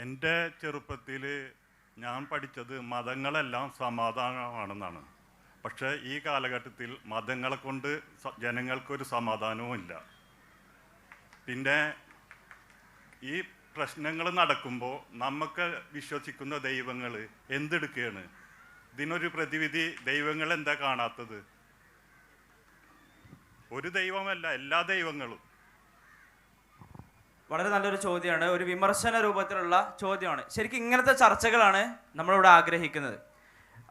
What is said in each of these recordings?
എന്റെ ചെറുപ്പത്തിൽ ഞാൻ പഠിച്ചത് മതങ്ങളെല്ലാം സമാധാനമാണെന്നാണ്. പക്ഷേ ഈ കാലഘട്ടത്തിൽ മതങ്ങളെ കൊണ്ട് ജനങ്ങൾക്കൊരു സമാധാനവും ഇല്ല. പിന്നെ ഈ പ്രശ്നങ്ങൾ നടക്കുമ്പോൾ നമുക്ക് വിശ്വസിക്കുന്ന ദൈവങ്ങൾ എന്തെടുക്കുകയാണ്? ഇതിനൊരു പ്രതിവിധി ദൈവങ്ങൾ എന്താ കാണാത്തത്? ഒരു ദൈവമല്ല എല്ലാ ദൈവങ്ങളും. വളരെ നല്ലൊരു ചോദ്യമാണ്. ഒരു വിമർശന രൂപത്തിലുള്ള ചോദ്യമാണ്. ശരിക്കും ഇങ്ങനത്തെ ചർച്ചകളാണ് നമ്മളിവിടെ ആഗ്രഹിക്കുന്നത്.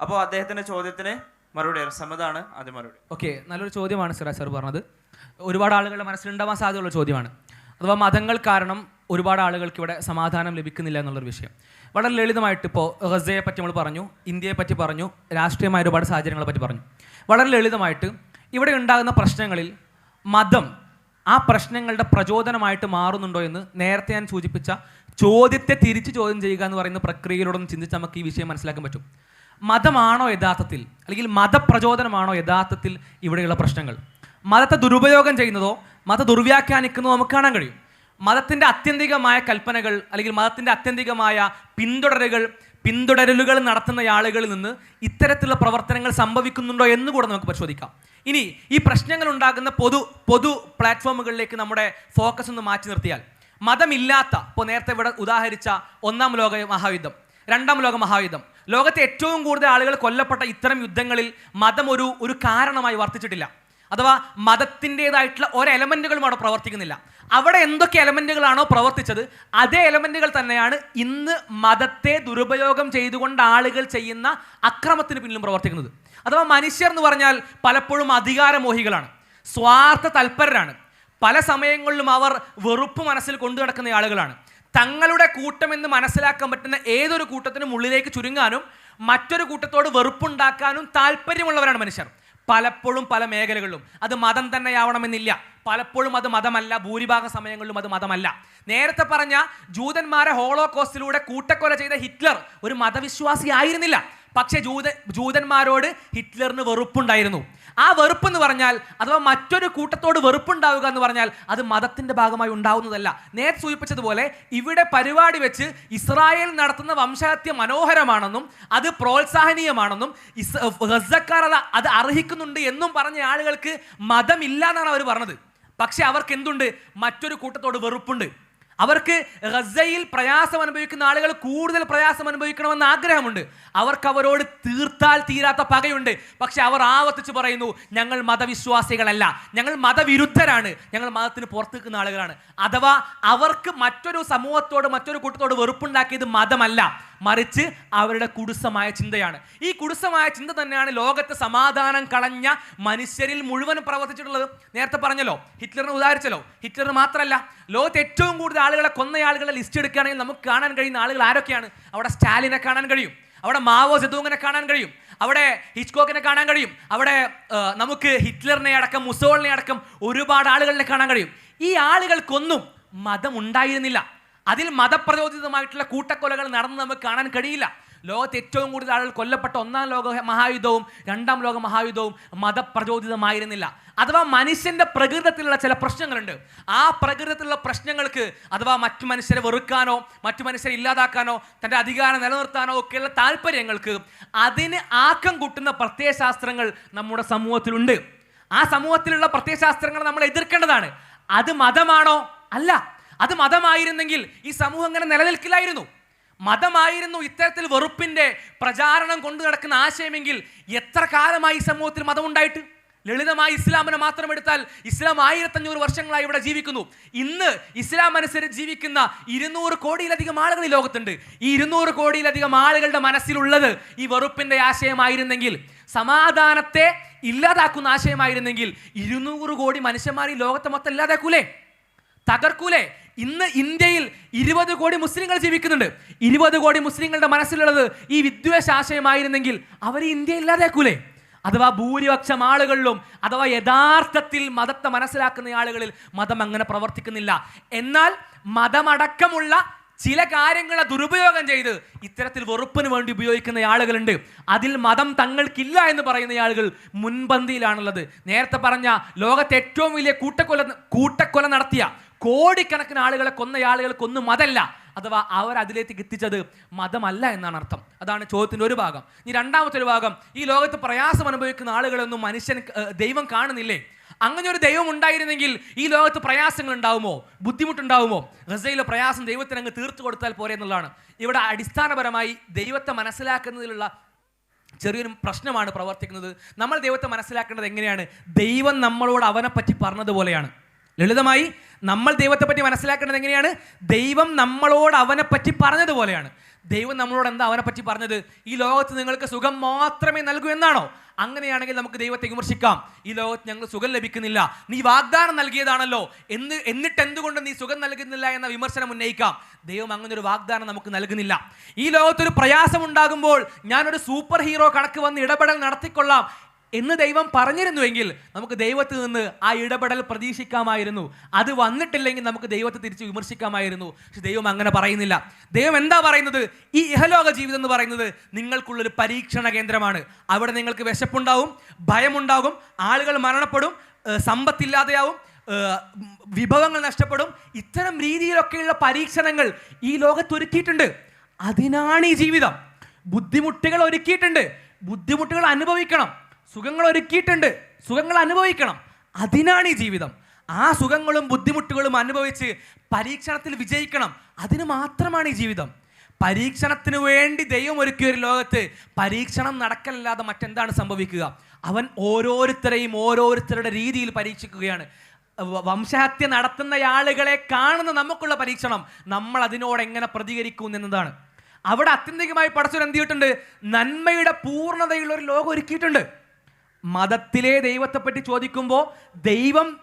അപ്പോൾ അദ്ദേഹത്തിന്റെ ചോദ്യത്തിന് മറുപടി സമ്മതാണ് ആദ്യം മറുപടി. ഓക്കെ നല്ലൊരു ചോദ്യമാണ് സിറാജ് സാർ പറഞ്ഞത്. ഒരുപാട് ആളുകളുടെ മനസ്സിലുണ്ടാവാൻ സാധ്യതയുള്ള ചോദ്യമാണ്. അഥവാ മതങ്ങൾ കാരണം ഒരുപാട് ആളുകൾക്ക് ഇവിടെ സമാധാനം ലഭിക്കുന്നില്ല എന്നുള്ളൊരു വിഷയം. വളരെ ലളിതമായിട്ട് ഇപ്പോൾ ഗസയെ പറ്റി നമ്മൾ പറഞ്ഞു ഇന്ത്യയെ പറ്റി പറഞ്ഞു രാഷ്ട്രീയമായ ഒരുപാട് സാഹചര്യങ്ങളെ പറ്റി പറഞ്ഞു. വളരെ ലളിതമായിട്ട് ഇവിടെ ഉണ്ടാകുന്ന പ്രശ്നങ്ങളിൽ മതം ആ പ്രശ്നങ്ങളുടെ പ്രചോദനമായിട്ട് മാറുന്നുണ്ടോ എന്ന് നേരത്തെ ഞാൻ സൂചിപ്പിച്ച ചോദ്യത്തെ തിരിച്ച് ചോദ്യം ചെയ്യുക എന്ന് പറയുന്ന പ്രക്രിയയിലൂടെ ഒന്ന് ചിന്തിച്ച് നമുക്ക് ഈ വിഷയം മനസ്സിലാക്കാൻ പറ്റും. മതമാണോ യഥാർത്ഥത്തിൽ അല്ലെങ്കിൽ മതപ്രചോദനമാണോ യഥാർത്ഥത്തിൽ ഇവിടെയുള്ള പ്രശ്നങ്ങൾ? മതത്തെ ദുരുപയോഗം ചെയ്യുന്നതോ മത ദുർവ്യാഖ്യാനിക്കുന്നതോ നമുക്ക് കാണാൻ കഴിയും. മതത്തിന്റെ അത്യന്തികമായ കൽപ്പനകൾ അല്ലെങ്കിൽ മതത്തിന്റെ അത്യന്തികമായ പിന്തുടരുകൾ പിന്തുടരലുകൾ നടത്തുന്ന ആളുകളിൽ നിന്ന് ഇത്തരത്തിലുള്ള പ്രവർത്തനങ്ങൾ സംഭവിക്കുന്നുണ്ടോ എന്ന് കൂടെ നമുക്ക് പരിശോധിക്കാം. ഇനി ഈ പ്രശ്നങ്ങൾ ഉണ്ടാകുന്ന പൊതു പൊതു പ്ലാറ്റ്ഫോമുകളിലേക്ക് നമ്മുടെ ഫോക്കസ് ഒന്ന് മാറ്റി നിർത്തിയാൽ മതമില്ലാത്ത ഇപ്പോൾ നേരത്തെ ഇവിടെ ഉദാഹരിച്ച ഒന്നാം ലോക മഹായുദ്ധം രണ്ടാം ലോക മഹായുദ്ധം ലോകത്തെ ഏറ്റവും കൂടുതൽ ആളുകൾ കൊല്ലപ്പെട്ട ഇത്തരം യുദ്ധങ്ങളിൽ മതം ഒരു ഒരു കാരണമായി വർത്തിച്ചിട്ടില്ല. അഥവാ മതത്തിന്റെതായിട്ടുള്ള ഒരു എലമെന്റുകളും അവിടെ പ്രവർത്തിക്കുന്നില്ല. അവിടെ എന്തൊക്കെ എലമെന്റുകളാണോ പ്രവർത്തിച്ചത് അതേ എലമെന്റുകൾ തന്നെയാണ് ഇന്ന് മതത്തെ ദുരുപയോഗം ചെയ്തുകൊണ്ട് ആളുകൾ ചെയ്യുന്ന അക്രമത്തിന് പിന്നിലും പ്രവർത്തിക്കുന്നത്. അഥവാ മനുഷ്യർ എന്ന് പറഞ്ഞാൽ പലപ്പോഴും അധികാരമോഹികളാണ് സ്വാർത്ഥ തൽപരരാണ്. പല സമയങ്ങളിലും അവർ വെറുപ്പ് മനസ്സിൽ കൊണ്ടു നടക്കുന്ന ആളുകളാണ്. തങ്ങളുടെ കൂട്ടമെന്ന് മനസ്സിലാക്കാൻ പറ്റുന്ന ഏതൊരു കൂട്ടത്തിനും ഉള്ളിലേക്ക് ചുരുങ്ങാനും മറ്റൊരു കൂട്ടത്തോട് വെറുപ്പുണ്ടാക്കാനും താല്പര്യമുള്ളവരാണ് മനുഷ്യർ. പലപ്പോഴും പല മേഖലകളിലും. അത് മതം തന്നെയാവണമെന്നില്ല. പലപ്പോഴും അത് മതമല്ല. ഭൂരിഭാഗ സമയങ്ങളിലും അത് മതമല്ല. നേരത്തെ പറഞ്ഞ ജൂതന്മാരെ ഹോളോകോസ്റ്റിലൂടെ കൂട്ടക്കൊല ചെയ്ത ഹിറ്റ്ലർ ഒരു മതവിശ്വാസി ആയിരുന്നില്ല പക്ഷേ ജൂത ജൂതന്മാരോട് ഹിറ്റ്ലറിന് വെറുപ്പുണ്ടായിരുന്നു. ആ വെറുപ്പ് എന്ന് പറഞ്ഞാൽ അഥവാ മറ്റൊരു കൂട്ടത്തോട് വെറുപ്പുണ്ടാവുക എന്ന് പറഞ്ഞാൽ അത് മതത്തിന്റെ ഭാഗമായി ഉണ്ടാവുന്നതല്ല. നേരത്തെ സൂചിപ്പിച്ചതുപോലെ ഇവിടെ പരിപാടി വെച്ച് ഇസ്രായേൽ നടത്തുന്ന വംശഹത്യ മനോഹരമാണെന്നും അത് പ്രോത്സാഹനീയമാണെന്നും ഇസ് ഗസക്കാർ അത് അത് അർഹിക്കുന്നുണ്ട് എന്നും പറഞ്ഞ ആളുകൾക്ക് മതമില്ല എന്നാണ് അവർ പറഞ്ഞത്. പക്ഷേ അവർക്ക് എന്തുണ്ട്? മറ്റൊരു കൂട്ടത്തോട് വെറുപ്പുണ്ട്. അവർക്ക് ഗസയിൽ പ്രയാസം അനുഭവിക്കുന്ന ആളുകൾ കൂടുതൽ പ്രയാസം അനുഭവിക്കണമെന്ന് ആഗ്രഹമുണ്ട്. അവർക്ക് അവരോട് തീർത്താൽ തീരാത്ത പകയുണ്ട്. പക്ഷെ അവർ ആവർത്തിച്ച് പറയുന്നു ഞങ്ങൾ മതവിശ്വാസികളല്ല. ഞങ്ങൾ മതവിരുദ്ധരാണ്. ഞങ്ങൾ മതത്തിന് പുറത്തു നിൽക്കുന്ന ആളുകളാണ്. അഥവാ അവർക്ക് മറ്റൊരു സമൂഹത്തോട് മറ്റൊരു കൂട്ടത്തോട് വെറുപ്പുണ്ടാക്കിയത് മതമല്ല. മറിച്ച് അവരുടെ കുടുസമായ ചിന്തയാണ്. ഈ കുടുസമായ ചിന്ത തന്നെയാണ് ലോകത്തെ സമാധാനം കളഞ്ഞ മനുഷ്യരിൽ മുഴുവൻ പ്രവർത്തിച്ചിട്ടുള്ളത്. നേരത്തെ പറഞ്ഞല്ലോ ഹിറ്റ്ലറിനെ ഉദാഹരിച്ചല്ലോ. ഹിറ്റ്ലർ മാത്രമല്ല ലോകത്ത് ഏറ്റവും കൂടുതൽ ആളുകളെ കൊന്ന ആളുകളെ ലിസ്റ്റ് എടുക്കുകയാണെങ്കിൽ നമുക്ക് കാണാൻ കഴിയുന്ന ആളുകൾ ആരൊക്കെയാണ്? അവിടെ സ്റ്റാലിനെ കാണാൻ കഴിയും അവിടെ മാവോ സെതൂങ്ങിനെ കാണാൻ കഴിയും അവിടെ ഹിച്ച്കോക്കിനെ കാണാൻ കഴിയും അവിടെ നമുക്ക് ഹിറ്റ്ലറിനെ അടക്കം മുസോളിനെ അടക്കം ഒരുപാട് ആളുകളിനെ കാണാൻ കഴിയും. ഈ ആളുകൾക്കൊന്നും മതം ഉണ്ടായിരുന്നില്ല അതിൽ മതപ്രചോദിതമായിട്ടുള്ള കൂട്ടക്കൊലകൾ നടന്ന് നമുക്ക് കാണാൻ കഴിയില്ല. ലോകത്ത് ഏറ്റവും കൂടുതൽ ആളുകൾ കൊല്ലപ്പെട്ട ഒന്നാം ലോക മഹായുദ്ധവും രണ്ടാം ലോക മഹായുദ്ധവും മതപ്രചോദിതമായിരുന്നില്ല. അഥവാ മനുഷ്യന്റെ പ്രകൃതത്തിലുള്ള ചില പ്രശ്നങ്ങളുണ്ട്. ആ പ്രകൃതത്തിലുള്ള പ്രശ്നങ്ങൾക്ക് അഥവാ മറ്റു മനുഷ്യരെ വെറുക്കാനോ മറ്റു മനുഷ്യരെ ഇല്ലാതാക്കാനോ തന്റെ അധികാരം നിലനിർത്താനോ ഒക്കെയുള്ള താല്പര്യങ്ങൾക്ക് അതിന് ആക്കം കൂട്ടുന്ന പ്രത്യയശാസ്ത്രങ്ങൾ നമ്മുടെ സമൂഹത്തിലുണ്ട്. ആ സമൂഹത്തിലുള്ള പ്രത്യയശാസ്ത്രങ്ങൾ നമ്മൾ എതിർക്കേണ്ടതാണ്. അത് മതമാണോ? അല്ല. അത് മതമായിരുന്നെങ്കിൽ ഈ സമൂഹം അങ്ങനെ നിലനിൽക്കില്ലായിരുന്നു. മതമായിരുന്നു ഇത്തരത്തിൽ വെറുപ്പിന്റെ പ്രചാരണം കൊണ്ടു നടക്കുന്ന ആശയമെങ്കിൽ എത്ര കാലമായി ഈ സമൂഹത്തിൽ മതമുണ്ടായിട്ട്? ലളിതമായി ഇസ്ലാമിനെ മാത്രം എടുത്താൽ ഇസ്ലാം ആയിരത്തഞ്ഞൂറ് വർഷങ്ങളായി ഇവിടെ ജീവിക്കുന്നു. ഇന്ന് ഇസ്ലാം അനുസരിച്ച് ജീവിക്കുന്ന ഇരുന്നൂറ് കോടിയിലധികം ആളുകൾ ഈ ലോകത്തുണ്ട്. ഈ ഇരുന്നൂറ് കോടിയിലധികം ആളുകളുടെ മനസ്സിലുള്ളത് ഈ വെറുപ്പിന്റെ ആശയമായിരുന്നെങ്കിൽ സമാധാനത്തെ ഇല്ലാതാക്കുന്ന ആശയമായിരുന്നെങ്കിൽ ഇരുന്നൂറ് കോടി മനുഷ്യന്മാർ ഈ ലോകത്തെ മൊത്തം ഇല്ലാതാക്കൂലേ? തകർക്കൂലേ? ഇന്ന് ഇന്ത്യയിൽ ഇരുപത് കോടി മുസ്ലിങ്ങൾ ജീവിക്കുന്നുണ്ട്. ഇരുപത് കോടി മുസ്ലിങ്ങളുടെ മനസ്സിലുള്ളത് ഈ വിദ്വേഷ ആശയമായിരുന്നെങ്കിൽ അവർ ഇന്ത്യ ഇല്ലാതാക്കൂലേ? അഥവാ ഭൂരിപക്ഷം ആളുകളിലും അഥവാ യഥാർത്ഥത്തിൽ മതത്തെ മനസ്സിലാക്കുന്ന ആളുകളിൽ മതം അങ്ങനെ പ്രവർത്തിക്കുന്നില്ല. എന്നാൽ മതമടക്കമുള്ള ചില കാര്യങ്ങളെ ദുരുപയോഗം ചെയ്ത് ഇത്തരത്തിൽ വെറുപ്പിന് വേണ്ടി ഉപയോഗിക്കുന്ന ആളുകളുണ്ട്. അതിൽ മതം തങ്ങൾക്കില്ല എന്ന് പറയുന്ന ആളുകൾ മുൻപന്തിയിലാണുള്ളത്. നേരത്തെ പറഞ്ഞ ലോകത്തെ ഏറ്റവും വലിയ കൂട്ടക്കൊല കൂട്ടക്കൊല നടത്തിയ കോടിക്കണക്കിന് ആളുകളെ കൊന്ന ആളുകൾക്കൊന്നും മതല്ല. അഥവാ അവർ അതിലേക്ക് എത്തിച്ചത് മതമല്ല എന്നാണ് അർത്ഥം. അതാണ് ചോദ്യത്തിന്റെ ഒരു ഭാഗം. ഇനി രണ്ടാമത്തെ ഒരു ഭാഗം ഈ ലോകത്ത് പ്രയാസം അനുഭവിക്കുന്ന ആളുകളൊന്നും മനുഷ്യൻ ദൈവം കാണുന്നില്ലേ? അങ്ങനെ ഒരു ദൈവം ഉണ്ടായിരുന്നെങ്കിൽ ഈ ലോകത്ത് പ്രയാസങ്ങൾ ഉണ്ടാവുമോ? ബുദ്ധിമുട്ടുണ്ടാവുമോ? ഗസയിലെ പ്രയാസം ദൈവത്തിന് അങ്ങ് തീർത്തു കൊടുത്താൽ പോരെ എന്നുള്ളതാണ്. ഇവിടെ അടിസ്ഥാനപരമായി ദൈവത്തെ മനസ്സിലാക്കുന്നതിലുള്ള ചെറിയൊരു പ്രശ്നമാണ് പ്രവർത്തിക്കുന്നത്. നമ്മൾ ദൈവത്തെ മനസ്സിലാക്കേണ്ടത് എങ്ങനെയാണ്? ദൈവം നമ്മളോട് അവനെപ്പറ്റി പറ്റി പറഞ്ഞതുപോലെയാണ്. ലളിതമായി നമ്മൾ ദൈവത്തെ പറ്റി മനസ്സിലാക്കേണ്ടത് എങ്ങനെയാണ്? ദൈവം നമ്മളോട് അവനെ പറ്റി പറഞ്ഞതുപോലെയാണ്. ദൈവം നമ്മളോട് എന്താ അവനെ പറ്റി പറഞ്ഞത്? ഈ ലോകത്ത് നിങ്ങൾക്ക് സുഖം മാത്രമേ നൽകൂ എന്നാണോ? അങ്ങനെയാണെങ്കിൽ നമുക്ക് ദൈവത്തെ വിമർശിക്കാം. ഈ ലോകത്ത് ഞങ്ങൾ സുഖം ലഭിക്കുന്നില്ല. നീ വാഗ്ദാനം നൽകിയതാണല്ലോ. എന്ന് എന്നിട്ട് എന്തുകൊണ്ട് നീ സുഖം നൽകുന്നില്ല എന്ന വിമർശനം ഉന്നയിക്കാം. ദൈവം അങ്ങനെ ഒരു വാഗ്ദാനം നമുക്ക് നൽകുന്നില്ല. ഈ ലോകത്തൊരു പ്രയാസം ഉണ്ടാകുമ്പോൾ ഞാനൊരു സൂപ്പർ ഹീറോ കണക്ക് വന്ന് ഇടപെടൽ നടത്തിക്കൊള്ളാം. എന്ന് ദൈവം പറഞ്ഞിരുന്നുവെങ്കിൽ നമുക്ക് ദൈവത്തിൽ നിന്ന് ആ ഇടപെടൽ പ്രതീക്ഷിക്കാമായിരുന്നു. അത് വന്നിട്ടില്ലെങ്കിൽ നമുക്ക് ദൈവത്തെ തിരിച്ച് വിമർശിക്കാമായിരുന്നു. പക്ഷെ ദൈവം അങ്ങനെ പറയുന്നില്ല. ദൈവം എന്താ പറയുന്നത്? ഈ ഇഹലോക ജീവിതം എന്ന് പറയുന്നത് നിങ്ങൾക്കുള്ളൊരു പരീക്ഷണ കേന്ദ്രമാണ്. അവിടെ നിങ്ങൾക്ക് വിശപ്പുണ്ടാവും ഭയമുണ്ടാകും ആളുകൾ മരണപ്പെടും സമ്പത്തില്ലാതെയാവും വിഭവങ്ങൾ നഷ്ടപ്പെടും. ഇത്തരം രീതിയിലൊക്കെയുള്ള പരീക്ഷണങ്ങൾ ഈ ലോകത്ത് ഒരുക്കിയിട്ടുണ്ട്. അതിനാണ് ഈ ജീവിതം. ബുദ്ധിമുട്ടുകൾ ഒരുക്കിയിട്ടുണ്ട്. ബുദ്ധിമുട്ടുകൾ അനുഭവിക്കണം. സുഖങ്ങൾ ഒരുക്കിയിട്ടുണ്ട്. സുഖങ്ങൾ അനുഭവിക്കണം. അതിനാണ് ഈ ജീവിതം. ആ സുഖങ്ങളും ബുദ്ധിമുട്ടുകളും അനുഭവിച്ച് പരീക്ഷണത്തിൽ വിജയിക്കണം. അതിന് മാത്രമാണ് ഈ ജീവിതം. പരീക്ഷണത്തിന് വേണ്ടി ദൈവം ഒരുക്കിയ ഒരു ലോകത്ത് പരീക്ഷണം നടക്കലല്ലാതെ മറ്റെന്താണ് സംഭവിക്കുക? അവൻ ഓരോരുത്തരെയും ഓരോരുത്തരുടെ രീതിയിൽ പരീക്ഷിക്കുകയാണ്. വംശഹത്യ നടത്തുന്ന ആളുകളെ കാണുന്ന നമുക്കുള്ള പരീക്ഷണം നമ്മൾ അതിനോട് എങ്ങനെ പ്രതികരിക്കും എന്നതാണ്. അവിടെ അത്യന്തികമായി പടച്ചൊരു എന്ത് ചെയ്തിട്ടുണ്ട്? നന്മയുടെ പൂർണതയുള്ള ഒരു ലോകം ഒരുക്കിയിട്ടുണ്ട്. മതത്തിലെ ദൈവത്തെപ്പറ്റി ചോദിക്കുമ്പോൾ ദൈവം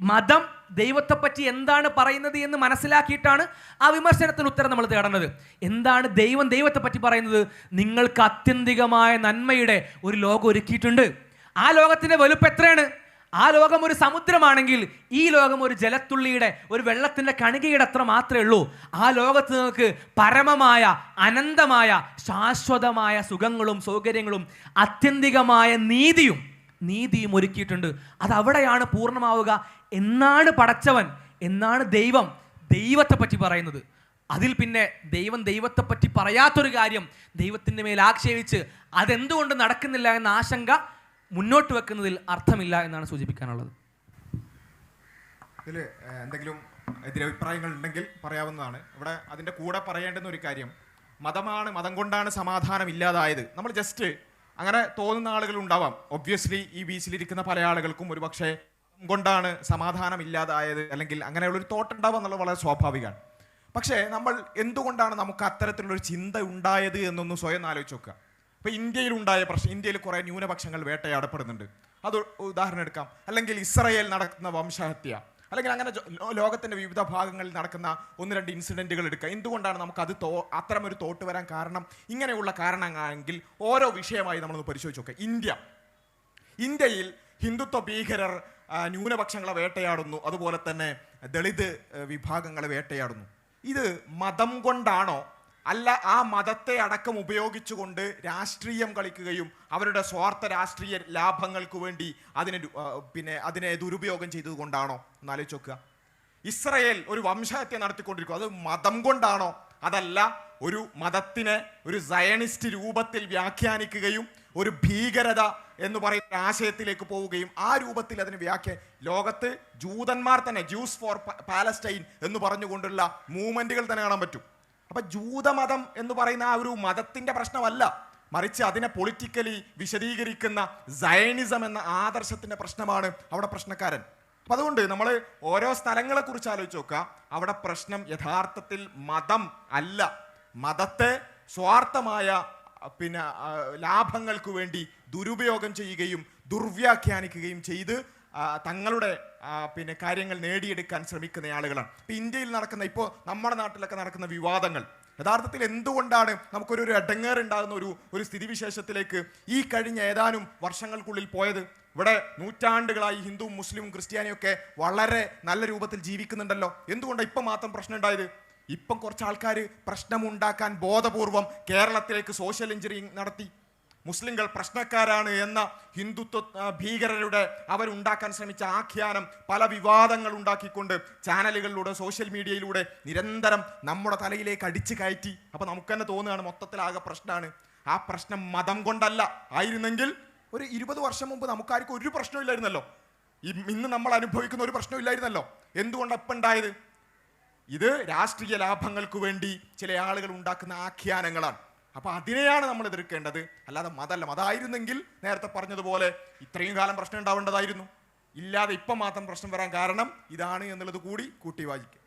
മതം ദൈവത്തെപ്പറ്റി എന്താണ് പറയുന്നത് എന്ന് മനസ്സിലാക്കിയിട്ടാണ് ആ വിമർശനത്തിന് ഉത്തരം നമ്മൾ തേടുന്നത് എന്താണ് ദൈവം ദൈവത്തെപ്പറ്റി പറയുന്നത്? നിങ്ങൾക്ക് അത്യന്തികമായ നന്മയുടെ ഒരു ലോകം ഒരുക്കിയിട്ടുണ്ട്. ആ ലോകത്തിന്റെ വലുപ്പം എത്രയാണ്? ആ ലോകം ഒരു സമുദ്രമാണെങ്കിൽ ഈ ലോകം ഒരു ജലത്തുള്ളിയുടെ ഒരു വെള്ളത്തിന്റെ കണികയുടെ അത്ര മാത്രമേ ഉള്ളൂ. ആ ലോകത്ത് നിങ്ങൾക്ക് പരമമായ അനന്തമായ ശാശ്വതമായ സുഖങ്ങളും സൗകര്യങ്ങളും അത്യന്തികമായ നീതിയും നീതിയും ഒരുക്കിയിട്ടുണ്ട്. അത് അവിടെയാണ് പൂർണമാവുക. എന്നാണ് പടച്ചവൻ എന്നാണ് ദൈവം ദൈവത്തെ പറ്റി പറയുന്നത്. അതിൽ പിന്നെ ദൈവം ദൈവത്തെ പറ്റി പറയാത്തൊരു കാര്യം ദൈവത്തിന്റെ മേൽ ആക്ഷേപിച്ച് അതെന്തുകൊണ്ട് നടക്കുന്നില്ല എന്ന ആശങ്ക മുന്നോട്ട് വെക്കുന്നതിൽ അർത്ഥമില്ല എന്നാണ് സൂചിപ്പിക്കാനുള്ളത്. ഇതിൽ എന്തെങ്കിലും എതിരഭിപ്രായങ്ങൾ ഉണ്ടെങ്കിൽ പറയാവുന്നതാണ്. ഇവിടെ അതിന്റെ കൂടെ പറയേണ്ടുന്ന ഒരു കാര്യം മതമാണ് മതം കൊണ്ടാണ് സമാധാനം ഇല്ലാതായത്. നമ്മൾ ജസ്റ്റ് അങ്ങനെ തോന്നുന്ന ആളുകൾ ഉണ്ടാവാം. ഒബ്വിയസ്ലി ഈ ബീച്ചിലിരിക്കുന്ന പല ആളുകൾക്കും ഒരു പക്ഷേ കൊണ്ടാണ് സമാധാനം ഇല്ലാതായത് അല്ലെങ്കിൽ അങ്ങനെയുള്ളൊരു തോട്ട് ഉണ്ടാവുക എന്നുള്ളത് വളരെ സ്വാഭാവികമാണ്. പക്ഷേ നമ്മൾ എന്തുകൊണ്ടാണ് നമുക്ക് അത്തരത്തിലുള്ളൊരു ചിന്ത ഉണ്ടായത് എന്നൊന്ന് സ്വയം ആലോചിച്ച് നോക്കുക. ഇപ്പോൾ ഇന്ത്യയിലുണ്ടായ പ്രശ്നം ഇന്ത്യയിൽ കുറേ ന്യൂനപക്ഷങ്ങൾ വേട്ടയാടപ്പെടുന്നുണ്ട്. അത് ഉദാഹരണം എടുക്കാം. അല്ലെങ്കിൽ ഇസ്രയേൽ നടക്കുന്ന വംശഹത്യ അല്ലെങ്കിൽ അങ്ങനെ ലോകത്തിന്റെ വിവിധ ഭാഗങ്ങളിൽ നടക്കുന്ന ഒന്ന് രണ്ട് ഇൻസിഡന്റുകൾ എടുക്കുക. എന്തുകൊണ്ടാണ് നമുക്ക് അത് തോ അത്തരമൊരു തോട്ട് വരാൻ കാരണം? ഇങ്ങനെയുള്ള കാരണങ്ങളാണെങ്കിൽ ഓരോ വിഷയമായി നമ്മളൊന്ന് പരിശോധിച്ച് നോക്കുക ഇന്ത്യ. ഇന്ത്യയിൽ ഹിന്ദുത്വ ഭീകരർ ന്യൂനപക്ഷങ്ങളെ വേട്ടയാടുന്നു. അതുപോലെ തന്നെ ദളിത് വിഭാഗങ്ങളെ വേട്ടയാടുന്നു. ഇത് മതം കൊണ്ടാണോ അല്ല ആ മതത്തെ അടക്കം ഉപയോഗിച്ചുകൊണ്ട് രാഷ്ട്രീയം കളിക്കുകയും അവരുടെ സ്വാർത്ഥ രാഷ്ട്രീയ ലാഭങ്ങൾക്ക് വേണ്ടി അതിനെ പിന്നെ അതിനെ ദുരുപയോഗം ചെയ്തതുകൊണ്ടാണോ? എന്നാലോചിച്ച് നോക്കുക ഇസ്രയേൽ ഒരു വംശഹത്യ നടത്തിക്കൊണ്ടിരിക്കും അത് മതം കൊണ്ടാണോ? അതല്ല ഒരു മതത്തിനെ ഒരു സയണിസ്റ്റ് രൂപത്തിൽ വ്യാഖ്യാനിക്കുകയും ഒരു ഭീകരത എന്ന് പറയുന്ന ആശയത്തിലേക്ക് പോവുകയും ആ രൂപത്തിൽ അതിന് വ്യാഖ്യ ലോകത്ത് ജൂതന്മാർ തന്നെ ജ്യൂസ് ഫോർ പാലസ്റ്റൈൻ എന്ന് പറഞ്ഞുകൊണ്ടുള്ള മൂവ്മെന്റുകൾ തന്നെ കാണാൻ പറ്റും. അപ്പൊ ജൂതമതം എന്ന് പറയുന്ന ആ ഒരു മതത്തിന്റെ പ്രശ്നമല്ല. മറിച്ച് അതിനെ പൊളിറ്റിക്കലി വിശദീകരിക്കുന്ന സയനിസം എന്ന ആദർശത്തിന്റെ പ്രശ്നമാണ് അവിടെ പ്രശ്നക്കാരൻ. അപ്പൊ അതുകൊണ്ട് നമ്മൾ ഓരോ സ്ഥലങ്ങളെ കുറിച്ച് ആലോചിച്ച് നോക്കുക. അവിടെ പ്രശ്നം യഥാർത്ഥത്തിൽ മതം അല്ല. മതത്തെ സ്വാർത്ഥമായ പിന്നെ ലാഭങ്ങൾക്ക് വേണ്ടി ദുരുപയോഗം ചെയ്യുകയും ദുർവ്യാഖ്യാനിക്കുകയും ചെയ്ത് തങ്ങളുടെ പിന്നെ കാര്യങ്ങൾ നേടിയെടുക്കാൻ ശ്രമിക്കുന്ന ആളുകളാണ്. ഇപ്പൊ ഇന്ത്യയിൽ നടക്കുന്ന ഇപ്പോൾ നമ്മുടെ നാട്ടിലൊക്കെ നടക്കുന്ന വിവാദങ്ങൾ. യഥാർത്ഥത്തിൽ എന്തുകൊണ്ടാണ് നമുക്കൊരു ഒരു ഇടങ്ങേറുണ്ടാകുന്ന ഒരു ഒരു സ്ഥിതിവിശേഷത്തിലേക്ക് ഈ കഴിഞ്ഞ ഏതാനും വർഷങ്ങൾക്കുള്ളിൽ പോയത്? ഇവിടെ നൂറ്റാണ്ടുകളായി ഹിന്ദു മുസ്ലിമും ക്രിസ്ത്യാനിയും ഒക്കെ വളരെ നല്ല രൂപത്തിൽ ജീവിക്കുന്നുണ്ടല്ലോ. എന്തുകൊണ്ടാണ് ഇപ്പം മാത്രം പ്രശ്നം ഉണ്ടായത്? ഇപ്പം കുറച്ച് ആൾക്കാർ പ്രശ്നമുണ്ടാക്കാൻ ബോധപൂർവം കേരളത്തിലേക്ക് സോഷ്യൽ എഞ്ചിനീയറിംഗ് നടത്തി. മുസ്ലിങ്ങൾ പ്രശ്നക്കാരാണ് എന്ന ഹിന്ദുത്വ ഭീകരരുടെ അവരുണ്ടാക്കാൻ ശ്രമിച്ച ആഖ്യാനം പല വിവാദങ്ങൾ ഉണ്ടാക്കിക്കൊണ്ട് ചാനലുകളിലൂടെ സോഷ്യൽ മീഡിയയിലൂടെ നിരന്തരം നമ്മുടെ തലയിലേക്ക് അടിച്ചു കയറ്റി. അപ്പം നമുക്ക് തന്നെ തോന്നുകയാണ് മൊത്തത്തിലാകെ പ്രശ്നമാണ് ആ പ്രശ്നം മതം കൊണ്ടല്ല. ആയിരുന്നെങ്കിൽ ഒരു ഇരുപത് വർഷം മുമ്പ് നമുക്കാർക്കും ഒരു പ്രശ്നമില്ലായിരുന്നല്ലോ ഇന്ന് നമ്മൾ അനുഭവിക്കുന്ന ഒരു പ്രശ്നമില്ലായിരുന്നല്ലോ എന്തുകൊണ്ട് അപ്പം ഉണ്ടായത് ഇത് രാഷ്ട്രീയ ലാഭങ്ങൾക്ക് വേണ്ടി ചില ആളുകൾ ഉണ്ടാക്കുന്ന ആഖ്യാനങ്ങളാണ്. അപ്പൊ അതിനെയാണ് നമ്മൾ എതിർക്കേണ്ടത്. അല്ലാതെ മതല്ല. മതമായിരുന്നെങ്കിൽ നേരത്തെ പറഞ്ഞതുപോലെ ഇത്രയും കാലം പ്രശ്നം ഉണ്ടാവേണ്ടതായിരുന്നു. ഇല്ലാതെ ഇപ്പം മാത്രം പ്രശ്നം വരാൻ കാരണം ഇതാണ് എന്നുള്ളത് കൂടി കൂട്ടി വായിക്കുക.